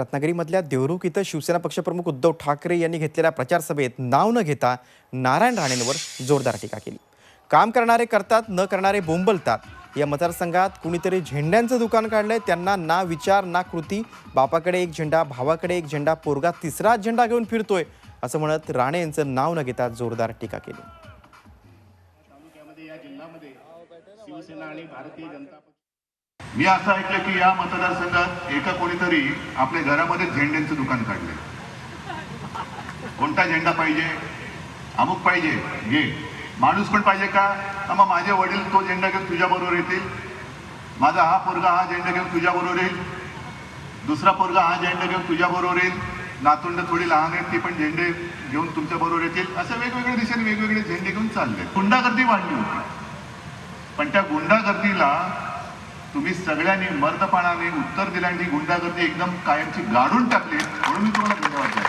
रत्नागिरीमधल्या देवरुख इथं शिवसेना पक्षप्रमुख उद्धव ठाकरे यांनी घेतलेल्या प्रचारसभेत नाव न घेता नारायण राणेंवर जोरदार टीका केली. काम करणारे करतात न करणारे बोंबलतात. या मतदारसंघात कुणीतरी झेंड्यांचं दुकान काढलंय त्यांना ना विचार ना कृती. बापाकडे एक झेंडा भावाकडे एक झेंडा पोरगा तिसरा झेंडा घेऊन फिरतोय असं म्हणत राणे यांचं नाव न घेता जोरदार टीका केली. मी असं ऐकलं की या मतदारसंघात एका कोणीतरी आपल्या घरामध्ये झेंड्यांचं दुकान काढले कोणता झेंडा पाहिजे? अमुक पाहिजे? घे माणूस पण पाहिजे का? हा मग माझे वडील तो झेंडा घेऊन तुझ्याबरोबर येतील. माझा हा पोरगा हा झेंडा घेऊन तुझ्याबरोबर येईल. दुसरा पोरगा हा झेंडा घेऊन तुझ्याबरोबर येईल. नातुंड थोडी लहान आहेत ती पण झेंडे घेऊन तुमच्याबरोबर येतील. असं वेगवेगळ्या दिशेने वेगवेगळे झेंडे घेऊन चालले. गुंडागर्दी वाढली होती. पण त्या गुंडागर्दीला तुम्ही सगळ्यांनी मर्दपणाने उत्तर दिल्याने गुंडागर्दी एकदम कायमची गाडून टाकली म्हणून मी तुम्हाला धन्यवाद